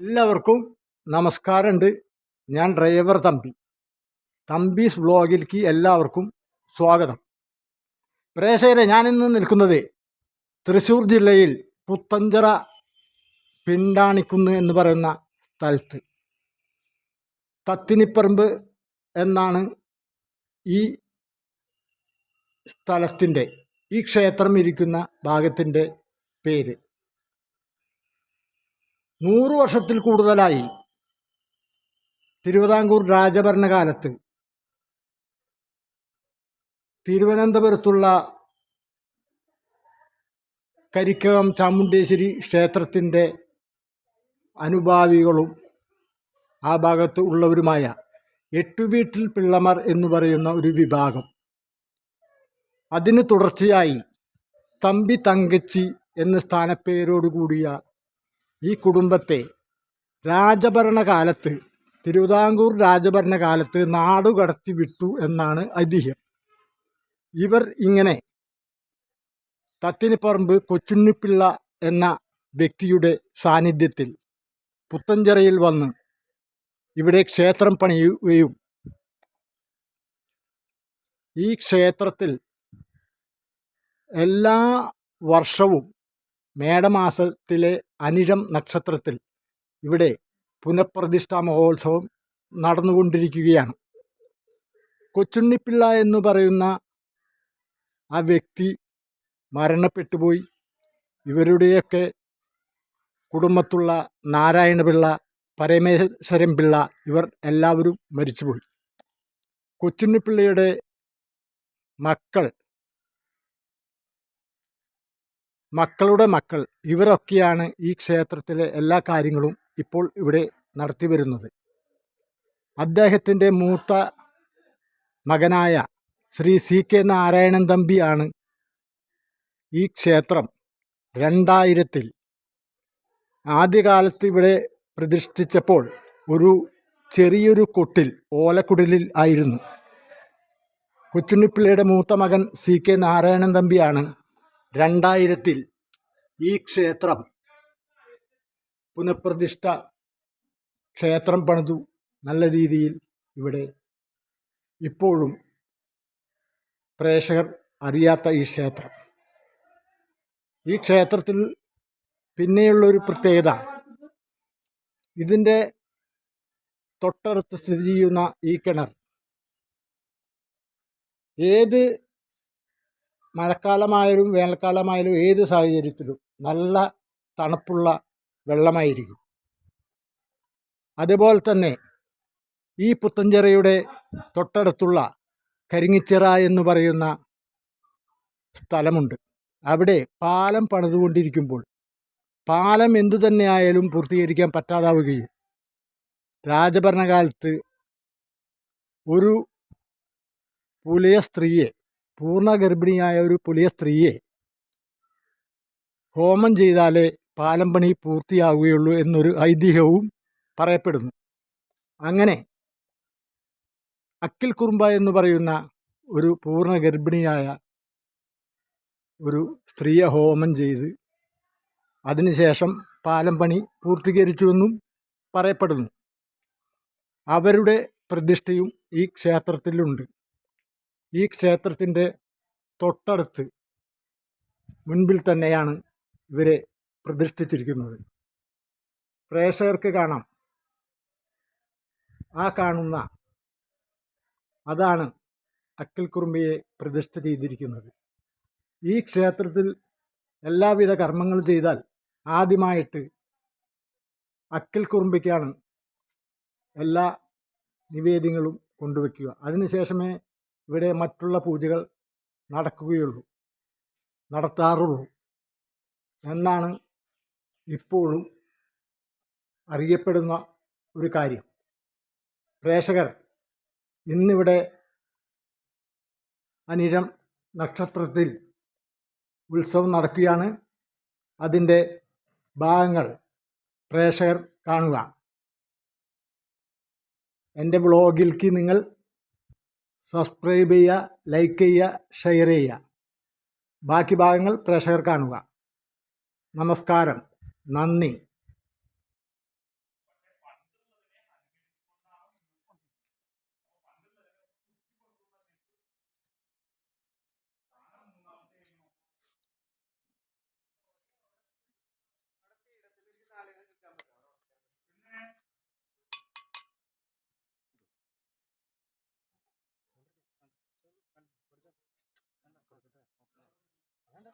എല്ലാവർക്കും നമസ്കാരമുണ്ട്. ഞാൻ ഡ്രൈവർ തമ്പി. തമ്പീസ് വ്ളോഗിലേക്ക് എല്ലാവർക്കും സ്വാഗതം. പ്രേക്ഷകരെ ഞാനിന്ന് നിൽക്കുന്നത് തൃശ്ശൂർ ജില്ലയിൽ പുത്തഞ്ചിറ പിണ്ടാണിക്കുന്ന് എന്ന് പറയുന്ന സ്ഥലത്ത്. തത്തിനിപ്പറമ്പ് എന്നാണ് ഈ സ്ഥലത്തിന്റെ ഈ ക്ഷേത്രം ഇരിക്കുന്ന ഭാഗത്തിന്റെ പേര്. നൂറ് വർഷത്തിൽ കൂടുതലായി തിരുവിതാംകൂർ രാജഭരണകാലത്ത് തിരുവനന്തപുരത്തുള്ള കരിക്കകം ചാമുണ്ടേശ്വരി ക്ഷേത്രത്തിന്റെ അനുഭാവികളും ആ ഭാഗത്ത് ഉള്ളവരുമായ എട്ടുവീട്ടിൽ പിള്ളമാർ എന്ന് പറയുന്ന ഒരു വിഭാഗം. അതിന് തുടർച്ചയായി തമ്പി തങ്കച്ചി എന്ന സ്ഥാനപ്പേരോടുകൂടിയ ഈ കുടുംബത്തെ രാജഭരണകാലത്ത് തിരുവിതാംകൂർ രാജഭരണകാലത്ത് നാടുകടത്തി വിട്ടു എന്നാണ് ഐതിഹ്യം. ഇവർ ഇങ്ങനെ തത്തിനിപ്പറമ്പ് കൊച്ചുണ്ണിപ്പിള്ള എന്ന വ്യക്തിയുടെ സാന്നിധ്യത്തിൽ പുത്തഞ്ചിറയിൽ വന്ന് ഇവിടെ ക്ഷേത്രം പണിയുകയും ഈ ക്ഷേത്രത്തിൽ എല്ലാ വർഷവും മേടമാസത്തിലെ അനിഴം നക്ഷത്രത്തിൽ ഇവിടെ പുനഃപ്രതിഷ്ഠാ മഹോത്സവം നടന്നുകൊണ്ടിരിക്കുകയാണ്. കൊച്ചുണ്ണിപ്പിള്ള എന്ന് പറയുന്ന ആ വ്യക്തി മരണപ്പെട്ടുപോയി ഇവരുടെയൊക്കെ കുടുംബത്തുള്ള നാരായണപിള്ള പരമേശ്വരൻ പിള്ള ഇവർ എല്ലാവരും മരിച്ചുപോയി കൊച്ചുണ്ണിപ്പിള്ളയുടെ മക്കൾ മക്കളുടെ മക്കൾ ഇവരൊക്കെയാണ് ഈ ക്ഷേത്രത്തിലെ എല്ലാ കാര്യങ്ങളും ഇപ്പോൾ ഇവിടെ നടത്തി വരുന്നത്. അദ്ദേഹത്തിന്റെ മൂത്ത മകനായ ശ്രീ സി കെ നാരായണൻ തമ്പിയാണ് ഈ ക്ഷേത്രം രണ്ടായിരത്തിൽ ആദ്യകാലത്ത് ഇവിടെ പ്രതിഷ്ഠിച്ചപ്പോൾ ഒരു ചെറിയൊരു കൊട്ടിൽ ഓലക്കുടലിൽ ആയിരുന്നു. കൊച്ചുണ്ണിപ്പിള്ളയുടെ മൂത്ത മകൻ സി കെ നാരായണൻ തമ്പിയാണ് രണ്ടായിരത്തിൽ ഈ ക്ഷേത്രം പുനഃപ്രതിഷ്ഠ ക്ഷേത്രം പണിതു നല്ല രീതിയിൽ ഇവിടെ ഇപ്പോഴും പ്രേക്ഷകർ അറിയാത്ത ഈ ക്ഷേത്രം. ഈ ക്ഷേത്രത്തിൽ പിന്നെയുള്ള ഒരു പ്രത്യേകത ഇതിന്റെ തൊട്ടടുത്ത് സ്ഥിതി ചെയ്യുന്ന ഈ കിണർ. ഏത് മഴക്കാലമായാലും വേനൽക്കാലമായാലും ഏത് സാഹചര്യത്തിലും നല്ല തണുപ്പുള്ള വെള്ളമായിരിക്കും. അതുപോലെ തന്നെ ഈ പുത്തഞ്ചിറയുടെ തൊട്ടടുത്തുള്ള കരിങ്ങിച്ചിറ എന്ന് പറയുന്ന സ്ഥലമുണ്ട്. അവിടെ പാലം പണിതുകൊണ്ടിരിക്കുമ്പോൾ പാലം എന്തു തന്നെയായാലും പൂർത്തീകരിക്കാൻ പറ്റാതാവുകയും രാജഭരണകാലത്ത് ഒരു പുലയ സ്ത്രീയെ പൂർണ ഗർഭിണിയായ ഒരു പുലിയ സ്ത്രീയെ ഹോമം ചെയ്താലേ പാലം പണി പൂർത്തിയാവുകയുള്ളൂ എന്നൊരു ഐതിഹ്യവും പറയപ്പെടുന്നു. അങ്ങനെ അക്കിൽ കുറുമ്പ എന്ന് പറയുന്ന ഒരു പൂർണ ഗർഭിണിയായ ഒരു സ്ത്രീയെ ഹോമം ചെയ്ത് അതിനുശേഷം പാലം പണി പൂർത്തീകരിച്ചുവെന്നും പറയപ്പെടുന്നു. അവരുടെ പ്രതിഷ്ഠയും ഈ ക്ഷേത്രത്തിലുണ്ട്. ഈ ക്ഷേത്രത്തിന്റെ തൊട്ടടുത്ത് മുൻപിൽ തന്നെയാണ് ഇവരെ പ്രതിഷ്ഠിച്ചിരിക്കുന്നത്. പ്രേക്ഷകർക്ക് കാണാം. ആ കാണുന്ന അതാണ് അക്കിൽ കുറുമ്പിയെ പ്രതിഷ്ഠ ചെയ്തിരിക്കുന്നത്. ഈ ക്ഷേത്രത്തിൽ എല്ലാവിധ കർമ്മങ്ങൾ ചെയ്താൽ ആദ്യമായിട്ട് അക്കിൽ കുറുമ്പിക്കാണ് എല്ലാ നിവേദ്യങ്ങളും കൊണ്ടുവയ്ക്കുക. അതിനുശേഷമേ ഇവിടെ മറ്റുള്ള പൂജകൾ നടക്കുകയുള്ളൂ നടത്താറുള്ളൂ. എന്നാണ് ഇപ്പോഴും അറിയപ്പെടുന്ന ഒരു കാര്യം. പ്രേക്ഷകർ ഇന്നിവിടെ അനിഴം നക്ഷത്രത്തിൽ ഉത്സവം നടക്കുകയാണ്. അതിന്റെ ഭാഗങ്ങൾ പ്രേക്ഷകർ കാണുക. എന്റെ വ്ളോഗിലേക്ക് നിങ്ങൾ സബ്സ്ക്രൈബ് ചെയ്യുക ലൈക്ക് ചെയ്യുക ഷെയർ ചെയ്യുക. ബാക്കി ഭാഗങ്ങൾ പ്രേക്ഷകർ കാണുക. നമസ്കാരം. നന്ദി. വേണ്ട